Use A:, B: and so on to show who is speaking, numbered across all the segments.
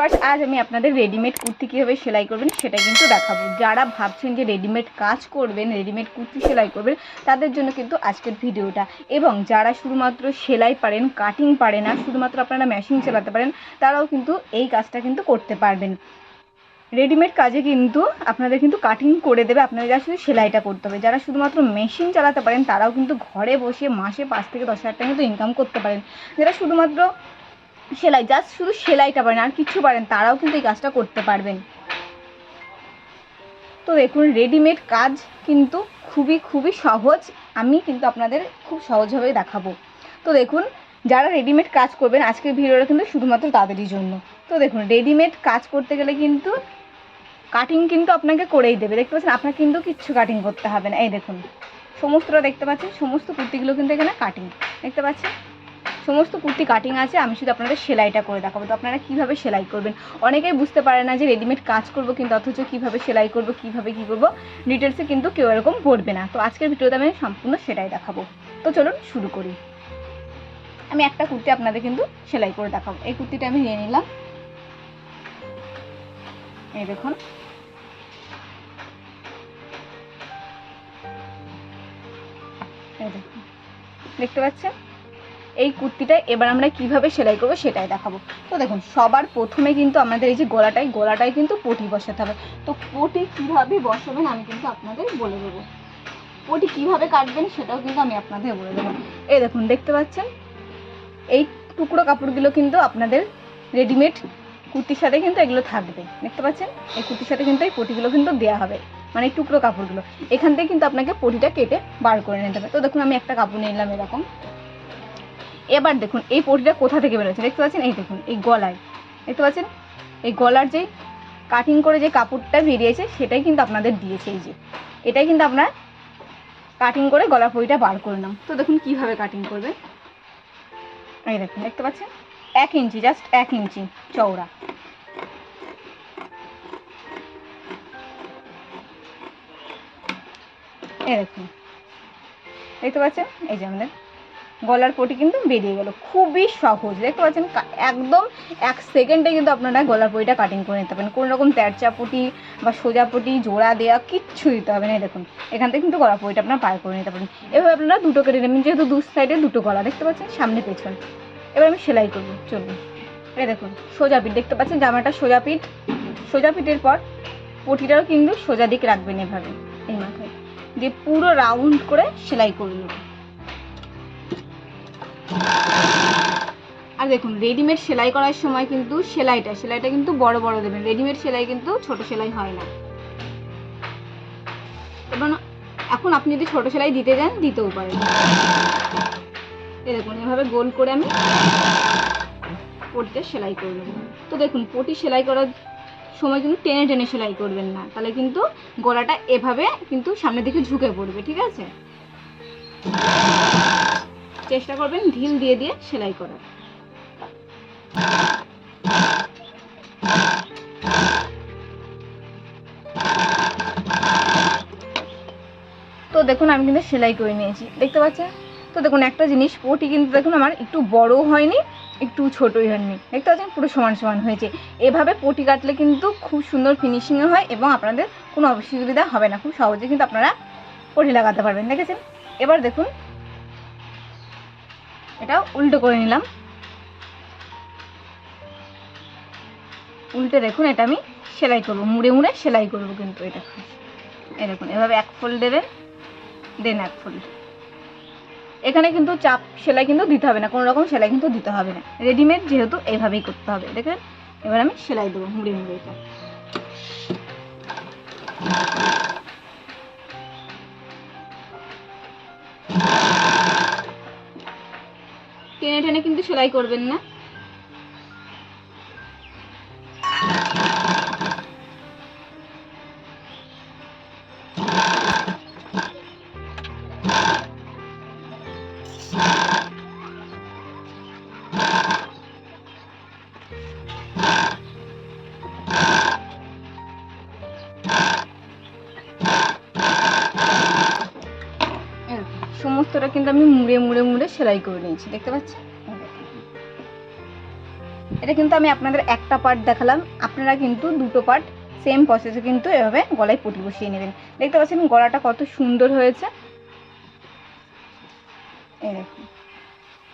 A: Viewers আজ আমি আপনাদের রেডিমেড কুর্তি কীভাবে সেলাই করবেন সেটা কিন্তু দেখাবো। যারা ভাবছেন যে রেডিমেড কাজ করবেন রেডিমেড কুর্তি সেলাই করবেন, তাদের জন্য কিন্তু আজকের ভিডিওটা। এবং যারা শুধুমাত্র সেলাই পারেন কাটিং পারে না, শুধুমাত্র আপনারা মেশিন চালাতে পারেন, তারাও কিন্তু এই কাজটা কিন্তু করতে পারবেন। রেডিমেড কাজে কিন্তু আপনাদের কিন্তু কাটিং করে দেবে, আপনাদের শুধু সেলাইটা করতে হবে। যারা শুধুমাত্র মেশিন চালাতে পারেন, তারাও কিন্তু ঘরে বসে মাসে পাঁচ থেকে দশ হাজার টাকা কিন্তু ইনকাম করতে পারেন। যারা শুধুমাত্র সেলাই জাস্ট শুধু সেলাইটা পারেন, আর কিছু পারেন, তারাও কিন্তু এই কাজটা করতে পারবেন। তো দেখুন রেডিমেড কাজ কিন্তু খুবই খুবই সহজ। আমি কিন্তু আপনাদের খুব সহজভাবে দেখাবো। তো দেখুন, যারা রেডিমেড কাজ করবেন, আজকের ভিডিওটা কিন্তু শুধুমাত্র তাদেরই জন্য। তো দেখুন রেডিমেড কাজ করতে গেলে কিন্তু কাটিং কিন্তু আপনাকে করেই দেবে। দেখতে পাচ্ছেন আপনার কিন্তু কিচ্ছু কাটিং করতে হবে না। এই দেখুন, সমস্তটা দেখতে পাচ্ছেন, সমস্ত কুর্তিগুলো কিন্তু এখানে কাটিং দেখতে পাচ্ছেন? সমস্ত কুর্তি কাটিং আছে, আমি শুধু আপনাদের সেলাইটা করে দেখাবো। তো আপনারা কীভাবে সেলাই করবেন? অনেকেই বুঝতে পারে না যে রেডিমেড কাজ করব কিন্তু অথচ কীভাবে সেলাই করব, কীভাবে কী করব ডিটেলসে কিন্তু কেউ এরকম পড়বে না। তো আজকের ভিডিওতে আমি সম্পূর্ণ সেটাই দেখাবো। তো চলুন শুরু করি। আমি একটা কুর্তি আপনাদের কিন্তু সেলাই করে দেখাবো। এই কুর্তিটা আমি নিয়ে নিলাম। এই দেখুন। দেখতে পাচ্ছেন? এই কুর্তিটা এবার আমরা কীভাবে সেলাই করব সেটাই দেখাবো। তো দেখুন, সবার প্রথমে কিন্তু আমাদের এই যে গলাটাই গলাটাই কিন্তু পটি বসাতে হবে। তো পটি কীভাবে বসাবেন আমি কিন্তু আপনাদের বলে দেবো। পটি কীভাবে কাটবেন সেটাও কিন্তু আমি আপনাদের বলে দেবো। এই দেখুন, দেখতে পাচ্ছেন? এই টুকরো কাপড়গুলো কিন্তু আপনাদের রেডিমেড কুর্তির সাথে কিন্তু এগুলো থাকবে। দেখতে পাচ্ছেন? এই কুর্তির সাথে কিন্তু এই পটিগুলো কিন্তু দেওয়া হবে। মানে টুকরো কাপড়গুলো। এখান থেকে কিন্তু আপনাকে পটিটা কেটে বার করে নিতে হবে। তো দেখুন, আমি একটা কাপড় নিলাম এরকম। এবার দেখুন, এই পটিটা কোথা থেকে বেরোচ্ছে? দেখতে পাচ্ছেন? এই দেখুন, এই গলায়। দেখতে পাচ্ছেন? এই গলার যে কাটিং করে যে কাপড়টা বেরিয়েছে, সেটাই কিন্তু আপনাদের দিয়েছে এই যে। এটাই কিন্তু আপনার কাটিং করে গলার পটিটা বার করে নাম তো দেখুন, কীভাবে কাটিং করবে এই দেখুন, দেখতে পাচ্ছেন? এক ইঞ্চি জাস্ট এক ইঞ্চি চওড়া। এই দেখুন। দেখতে পাচ্ছেন? এই যে আমাদের গলার পটি কিন্তু বেরিয়ে গেল। খুবই সহজ। দেখতে পাচ্ছেন একদম এক সেকেন্ডে কিন্তু আপনারা গলার পটিটা কাটিং করে নিতে পারেন। কোনো রকম তেরচা পটি বা সোজা পটি, জোড়া দেওয়া কিচ্ছু দিতে হবে না। দেখুন, এখান থেকে কিন্তু গলার পটিটা আপনারা পার করে নিতে পারেন। এভাবে আপনারা দুটো কেটে নেবেন, যেহেতু দু সাইডে দুটো গলা। দেখতে পাচ্ছেন, সামনে পেছন। এবার আমি সেলাই করব, চলুন। এই দেখুন, সোজা পিঠ। দেখতে পাচ্ছেন, জামাটা সোজা পিঠ। সোজা পিঠের পর পটিটাও কিন্তু সোজা দিক রাখবেন এভাবে। এই মাথায়। দিয়ে পুরো রাউন্ড করে সেলাই করে নেবেন। আর দেখুন রেডিমেড সেলাই করার সময় কিন্তু সেলাইটা সেলাইটা কিন্তু বড় বড় দেবেন। রেডিমেড সেলাই কিন্তু ছোট সেলাই হয় না। এবং এখন আপনি যদি ছোট সেলাই দিতে যান, দিতেও পারেন। এই দেখুন, এভাবে গোল করে আমি পটিটা সেলাই করে নেব। তো দেখুন, পটি সেলাই করার সময় কিন্তু টেনে টেনে সেলাই করবেন না। তাহলে কিন্তু গলাটা এভাবে কিন্তু সামনের দিকে ঝুঁকে পড়বে, ঠিক আছে? চেষ্টা করবেন ঢিল দিয়ে দিয়ে সেলাই করার। তো দেখুন, আমি কিন্তু সেলাই করে নিয়েছি। দেখতে পাচ্ছেন? তো দেখুন, একটা জিনিস, পটি কিন্তু দেখুন আমার একটু বড় হয়নি, একটু ছোটই হয়নি। দেখতে পাচ্ছেন? পুরো সমান সমান হয়েছে। এভাবে পটি কাটলে কিন্তু খুব সুন্দর ফিনিশিংও হয় এবং আপনাদের কোনো অসুবিধা হবে না। খুব সহজে কিন্তু আপনারা পটি লাগাতে পারবেন। দেখেছেন? এবার দেখুন এটা উল্টো করে নিলাম। উল্টে দেখুন, এটা আমি সেলাই করব, মুড়ে মুড়ে সেলাই করব কিন্তু এটা। এই দেখুন, এভাবে এক ফোল্ড দেবেন দেন এক ফোল্ড এখানে কিন্তু চাপ সেলাই কিন্তু দিতে হবে না, কোনো রকম সেলাই কিন্তু দিতে হবে না। রেডিমেড যেহেতু এইভাবেই করতে হবে, দেখেন? এবার আমি সেলাই দেবো মুড়ে মুড়ে এটা। টেনে টেনে কিন্তু সেলাই করবেন না সমস্তটা কিন্তু আমি মুড়ে মুড়ে মুড়ে সেলাই করে নিয়েছি, দেখতে দেখুন। এটা কিন্তু আমি আপনাদের একটা পার্ট দেখালাম। আপনারা কিন্তু দুটো পার্ট সেম প্রসেসে কিন্তু এভাবে গলায় পটি বসিয়ে নেবেন। দেখতে পাচ্ছেন গলাটা কত সুন্দর হয়েছে।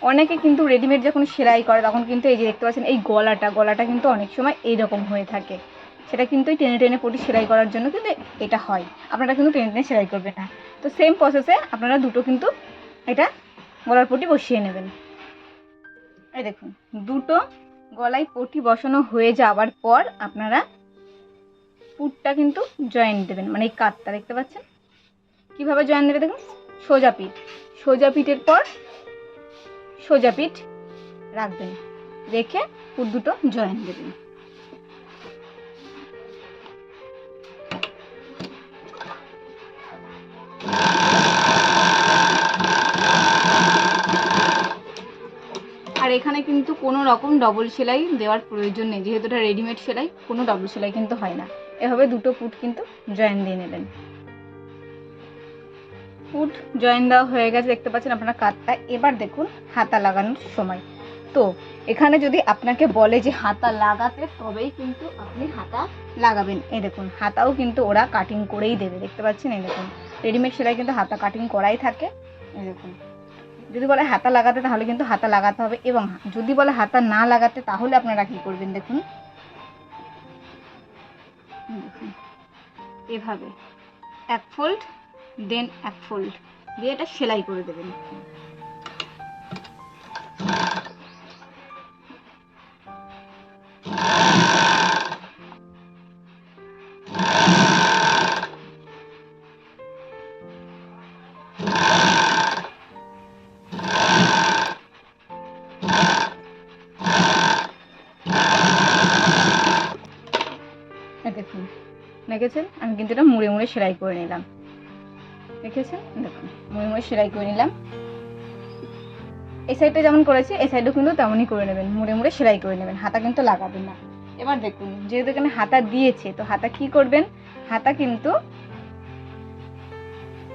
A: অনেকে কিন্তু রেডিমেড যখন সেলাই করে, তখন কিন্তু এই যে দেখতে পাচ্ছেন, এই গলাটা গলাটা কিন্তু অনেক সময় এইরকম হয়ে থাকে। সেটা কিন্তু টেনে টেনে পটি সেলাই করার জন্য কিন্তু এটা হয়। আপনারা কিন্তু টেনে টেনে সেলাই করবেন না। তো সেম প্রসেসে আপনারা দুটো কিন্তু এটা গলার পটি বসিয়ে নেবেন। এই দেখুন, দুটো গলায় পটি বসানো হয়ে যাওয়ার পর আপনারা পুটটা কিন্তু জয়েন দেবেন। মানে এই কাতটা দেখতে পাচ্ছেন? কীভাবে জয়েন দেবে দেখুন? সোজা পিঠ। সোজা পিঠের পর সোজা পিঠ রাখবেন। রেখে পুট দুটো জয়েন দেবেন। এখানে কিন্তু কোনো রকম ডবল সেলাই দেওয়ার প্রয়োজন নেই। যেহেতু এটা রেডিমেড সেলাই, কোনো ডবল সেলাই কিন্তু হয় না। এভাবে দুটো পুট কিন্তু জয়েন দিয়ে নেবেন। পুট জয়েন দেওয়া হয়ে গেছে, দেখতে পাচ্ছেন আপনারা কাতটা এবার দেখুন, হাতা লাগানোর সময়। তো, এখানে যদি আপনাকে বলে যে হাতা লাগাতে, তবেই কিন্তু আপনি হাতা লাগাবেন। এই দেখুন, হাতাও কিন্তু ওরা কাটিং করেই দেবে। দেখতে পাচ্ছেন? এই দেখুন রেডিমেড সেলাই কিন্তু হাতা কাটিং করাই থাকে। এই দেখুন। যদি বলে হাতা লাগাতে, তাহলে কিন্তু হাতা লাগাতে হবে এবং যদি বলে হাতা না লাগাতে, তাহলে আপনারা কি করবেন দেখুন? এভাবে। এক ফোল্ড দেন এক ফোল্ড দিয়ে এটা সেলাই করে দেবেন। দেখেছেন আমি কিন্তু এটা মুড়ে মুড়ে সেলাই করে নিলাম। দেখেছেন? দেখুন, মুড়ে মুড়ে সেলাই করে নিলাম। এই সাইডটা যেমন করেছি, এই সাইডও কিন্তু তেমনই করে নেবেন, মুড়ে মুড়ে সেলাই করে নেবেন, হাতা কিন্তু লাগাবেন না। এবার দেখুন, যেহেতু এখানে হাতা দিয়েছে, তো হাতা কি করবেন? হাতা কিন্তু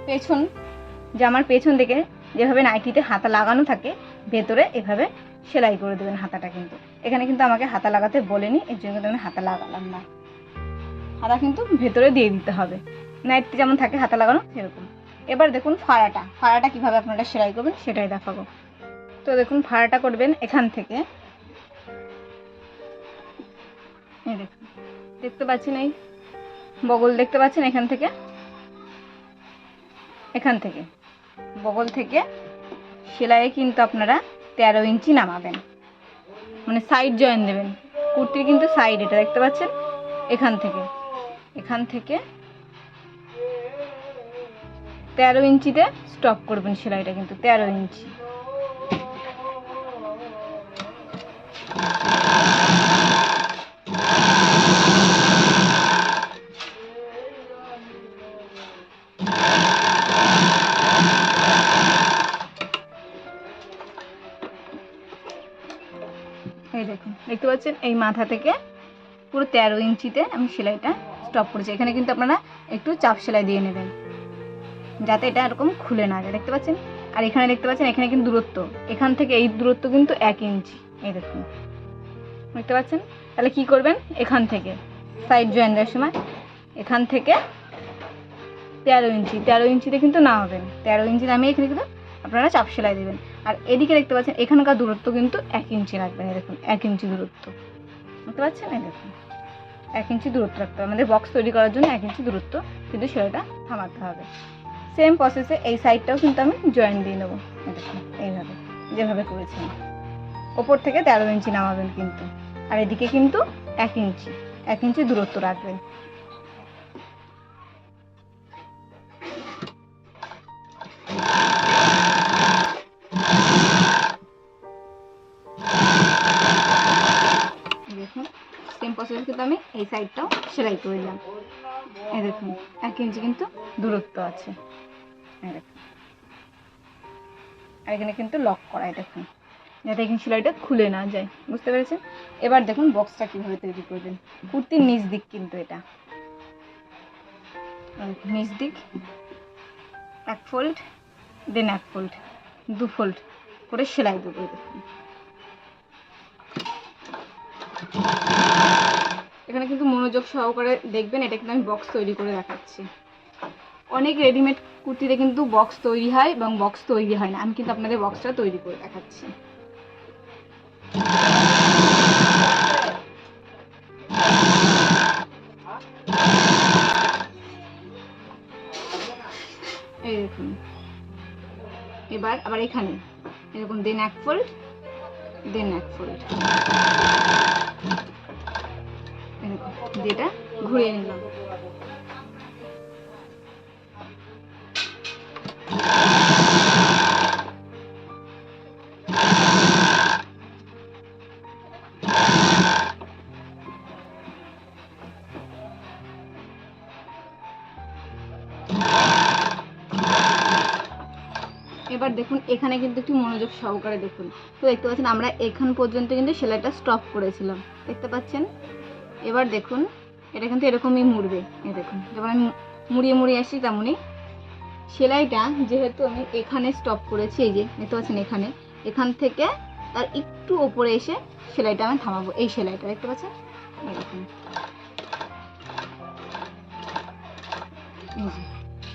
A: পেছন জামার পেছন দিকে যেভাবে নাইটিতে হাতা লাগানো থাকে, ভেতরে এভাবে সেলাই করে দেবেন হাতাটা কিন্তু। এখানে কিন্তু আমাকে হাতা লাগাতে বলেনি, এর জন্য কিন্তু আমি হাতা লাগালাম না। হাতা কিন্তু ভেতরে দিয়ে দিতে হবে। নাইটটি যেমন থাকে, হাতা লাগানো সেরকম। এবার দেখুন ফাড়াটা। ফাড়াটা কীভাবে আপনারা সেলাই করবেন সেটাই দেখাবো। তো দেখুন ফাড়াটা করবেন এখান থেকে। দেখতে পাচ্ছেন এই বগল দেখতে পাচ্ছেন এখান থেকে? এখান থেকে। বগল থেকে সেলাইয়ে কিন্তু আপনারা তেরো ইঞ্চি নামাবেন। মানে সাইড জয়েন দেবেন। কুর্তির কিন্তু সাইড এটা দেখতে পাচ্ছেন? এখান থেকে। এখান থেকে তেরো ইঞ্চিতে স্টপ করবেন সেলাইটা কিন্তু, তেরো ইঞ্চি। দেখুন, দেখতে পাচ্ছেন? এই মাথা থেকে পুরো তেরো ইঞ্চিতে আমি সেলাইটা স্টপ করেছি। এখানে কিন্তু আপনারা একটু চাপ সেলাই দিয়ে নেবেন। যাতে এটা এরকম খুলে না যায়। দেখতে পাচ্ছেন? আর এখানে দেখতে পাচ্ছেন, এখানে কিন্তু দূরত্ব। এখান থেকে এই দূরত্ব কিন্তু এক ইঞ্চি। এই দেখুন। দেখতে পাচ্ছেন? তাহলে কি করবেন? এখান থেকে। সাইড জয়েন দেওয়ার সময় এখান থেকে তেরো ইঞ্চি। তেরো ইঞ্চিতে কিন্তু নামাবেন। তেরো ইঞ্চি নামে এখানে কিন্তু আপনারা চাপ সেলাই দেবেন। আর এদিকে দেখতে পাচ্ছেন, এখানকার দূরত্ব কিন্তু এক ইঞ্চি রাখবেন। দেখুন, এক ইঞ্চি দূরত্ব। বুঝতে পারছেন দেখুন। এক ইঞ্চি দূরত্ব রাখতে হবে। আমাদের বক্স তৈরি করার জন্য এক ইঞ্চি দূরত্ব কিন্তু সেটা থামাতে হবে। সেম প্রসেসে এই সাইডটাও কিন্তু আমি জয়েন দিয়ে নেব। এইভাবে, যেভাবে করেছি ওপর থেকে তেরো ইঞ্চি নামাবেন কিন্তু। আর এদিকে কিন্তু এক ইঞ্চি এক ইঞ্চি দূরত্ব রাখবেন। এই সাইডটাও সেলাই করে নিলাম এই দেখুন, এক ইঞ্চি কিন্তু দূরত্ব আছে। আর এখানে কিন্তু লক করা দেখুন। যাতে এখানে সেলাইটা খুলে না যায়। বুঝতে পেরেছেন? এবার দেখুন বক্সটা কীভাবে তৈরি করবেন। কুর্তির নিচ দিক কিন্তু এটা। নিচ দিক এক ফোল্ড দেন এক ফোল্ড দু ফোল্ড করে সেলাই দেবো দেখুন। এখানে কিন্তু মনোযোগ সহকারে দেখবেন, এটা কিন্তু আমি বক্স তৈরি করে দেখাচ্ছি। অনেক রেডিমেড কুর্তিতে কিন্তু বক্স তৈরি হয় এবং বক্স তৈরি হয় না। আমি কিন্তু আপনাদের বক্সটা তৈরি করে দেখাচ্ছি। এবার আবার এখানে। এরকম দেন এক ফোল্ড দেন এক ফোল্ড ঘুরিয়ে নিলাম। এবার দেখুন, এখানে কিন্তু একটু মনোযোগ সহকারে দেখুন। তো দেখতে পাচ্ছেন, আমরা এখান পর্যন্ত কিন্তু সেলাইটা স্টপ করেছিলাম। দেখতে পাচ্ছেন? এবার দেখুন, এটা কিন্তু এরকমই মুড়বে। এই দেখুন যেমন আমি মুড়িয়ে মুড়িয়ে আসি তেমনই। সেলাইটা যেহেতু আমি এখানে স্টপ করেছি, এই যে, দেখতে পাচ্ছেন এখানে। এখান থেকে তার একটু ওপরে এসে সেলাইটা আমি থামাবো, এই সেলাইটা, দেখতে পাচ্ছেন? দেখুন।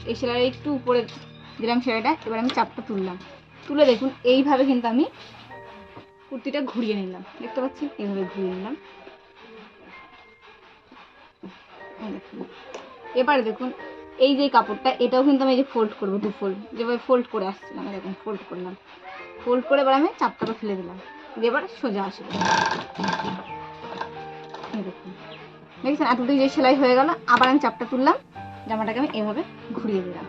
A: এই যে সেলাইটা একটু উপরে দিলাম সেলাইটা, এবার আমি চাপটা তুললাম। তুলে দেখুন, এইভাবে কিন্তু আমি কুর্তিটা ঘুরিয়ে নিলাম। দেখতে পাচ্ছেন? এইভাবে ঘুরিয়ে নিলাম। এবার দেখুন, এই যে কাপড়টা, এটাও কিন্তু আমি এই যে ফোল্ড করব দু ফোল্ড যেভাবে ফোল্ড করে আসছিলাম এরকম ফোল্ড করলাম। ফোল্ড করে এবার আমি চাপটাকে ফেলে দিলাম। এবার সোজা আসবে দেখুন। দেখছেন? এতদিন যে সেলাই হয়ে গেল, আবার আমি চাপটা তুললাম, জামাটাকে আমি এভাবে ঘুরিয়ে দিলাম।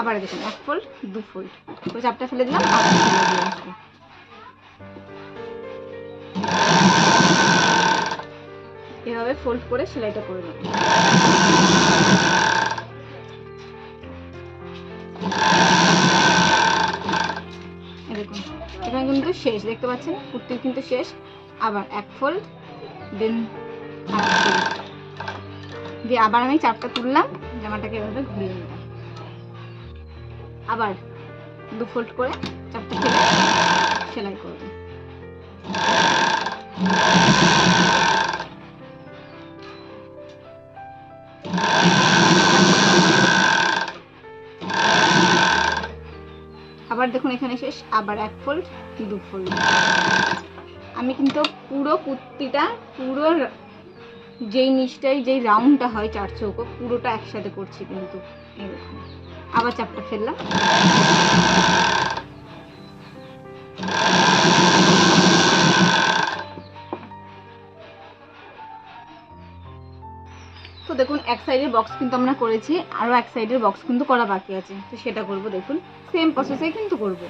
A: আবার দেখুন, এক ফোল্ড দু ফোল্ড করে চাপটা ফেলে দিলাম, আবার এভাবে ফোল্ড করে সেলাইটা করে নেব। দেখুন, এখানে কিন্তু শেষ, দেখতে পাচ্ছেন? কুর্তির কিন্তু শেষ। আবার এক ফোল্ড দেন দিয়ে আবার আমি চাপটা তুললাম, জামাটাকে এভাবে ঘুরিয়ে নিলাম। আবার দু ফোল্ড করে চাপটা সেলাই করব। আবার দেখুন এখানে শেষ, আবার এক ফোল্ড দু ফোল্ড আমি কিন্তু পুরো কুর্তিটা, পুরো যেই নিচটাই যেই রাউন্ডটা হয় চার চৌকো, পুরোটা একসাথে করছি কিন্তু এরকম আবার চাপটা ফেললাম। দেখুন, এক সাইডের বক্স কিন্তু আমরা করেছি আরও এক সাইডের বক্স কিন্তু করা বাকি আছে। তো সেটা করব, দেখুন সেম প্রসেসে কিন্তু করব।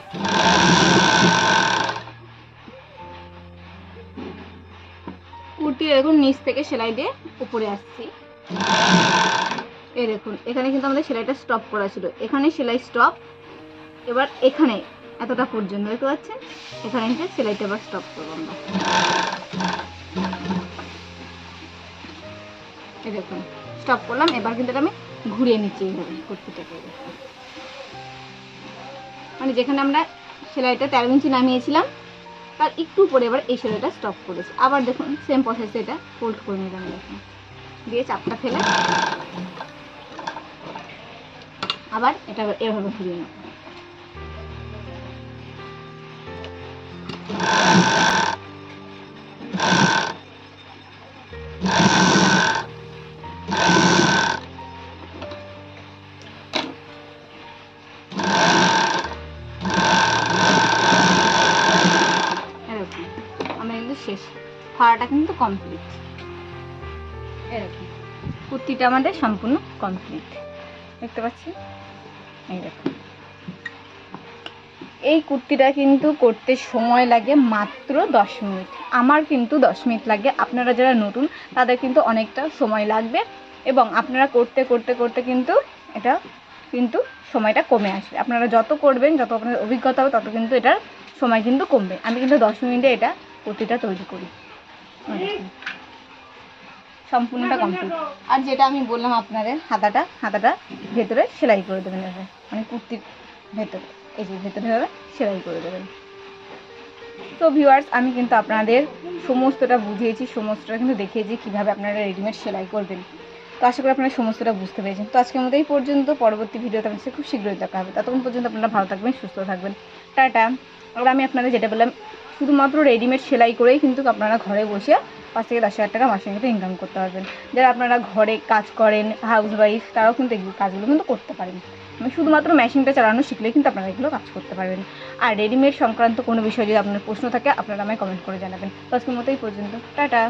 A: কুর্তি দেখুন, নিচ থেকে সেলাই দিয়ে উপরে আসছি। এই দেখুন, এখানে কিন্তু আমাদের সেলাইটা স্টপ করা ছিল। এখানে সেলাই স্টপ এবার এখানে, এতটা পর্যন্ত, দেখতে পাচ্ছেন? এখানে সেলাইটা এবার স্টপ করব আমরা। দেখুন স্টপ করলাম, এবার কিন্তু আমি ঘুরিয়ে নিচ্ছি এইভাবে কুর্তিটাকে। মানে যেখানে আমরা সেলাইটা তেরো ইঞ্চি নামিয়েছিলাম, তার একটু পরে এবার এই সেলাইটা স্টপ করেছি। আবার দেখুন সেম প্রসেসে এটা ফোল্ড করে নিলাম, দেখুন। দিয়ে চাপটা ফেলে আবার এটা এভাবে ঘুরিয়ে নেব। শেষ। ফাড়াটা কিন্তু কমপ্লিট এরকম। কুর্তিটা আমাদের সম্পূর্ণ কমপ্লিট দেখতে পাচ্ছি? এই এই কুর্তিটা কিন্তু করতে সময় লাগে মাত্র দশ মিনিট। আমার কিন্তু দশ মিনিট লাগে। আপনারা যারা নতুন, তাদের কিন্তু অনেকটা সময় লাগবে। এবং আপনারা করতে করতে করতে কিন্তু এটা কিন্তু সময়টা কমে আসবে। আপনারা যত করবেন, যত আপনার অভিজ্ঞতা হবে, তত কিন্তু এটার সময় কিন্তু কমবে। আমি কিন্তু দশ মিনিটে এটা কুর্তিটা তৈরি করি। সম্পূর্ণটা কমপ্লিট আর যেটা আমি বললাম আপনাদের, হাতাটা হাতাটা ভেতরে সেলাই করে দেবেন এভাবে। মানে কুর্তির ভেতরে, এই যে ভেতরে এভাবে সেলাই করে দেবেন। তো ভিউয়ার্স আমি কিন্তু আপনাদের সমস্তটা বুঝিয়েছি, সমস্তটা কিন্তু দেখিয়েছি কীভাবে আপনারা রেডিমেড সেলাই করবেন। তো আশা করি আপনারা সমস্তটা বুঝতে পেরেছেন। তো আজকের মতো এই পর্যন্ত, পরবর্তী ভিডিওতে সাথে খুব শীঘ্রই দেখা হবে। ততক্ষণ পর্যন্ত আপনারা ভালো থাকবেন, সুস্থ থাকবেন। টাটা। আর আমি আপনাদের যেটা বললাম শুধুমাত্র রেডিমেড সেলাই করেই কিন্তু আপনারা ঘরে বসে পাঁচ থেকে দশ হাজার টাকা মাসে কিন্তু ইনকাম করতে পারবেন। যারা আপনারা ঘরে কাজ করেন হাউস ওয়াইফ তারাও কিন্তু এই কাজগুলো কিন্তু করতে পারেন। মানে শুধুমাত্র মেশিনটা চালানো শিখলে কিন্তু আপনারা এগুলো কাজ করতে পারবেন। আর রেডিমেড সংক্রান্ত কোনো বিষয়ে যদি আপনার প্রশ্ন থাকে, আপনারা আমায় কমেন্ট করে জানাবেন। আজকের মতো এই পর্যন্ত। টাটা!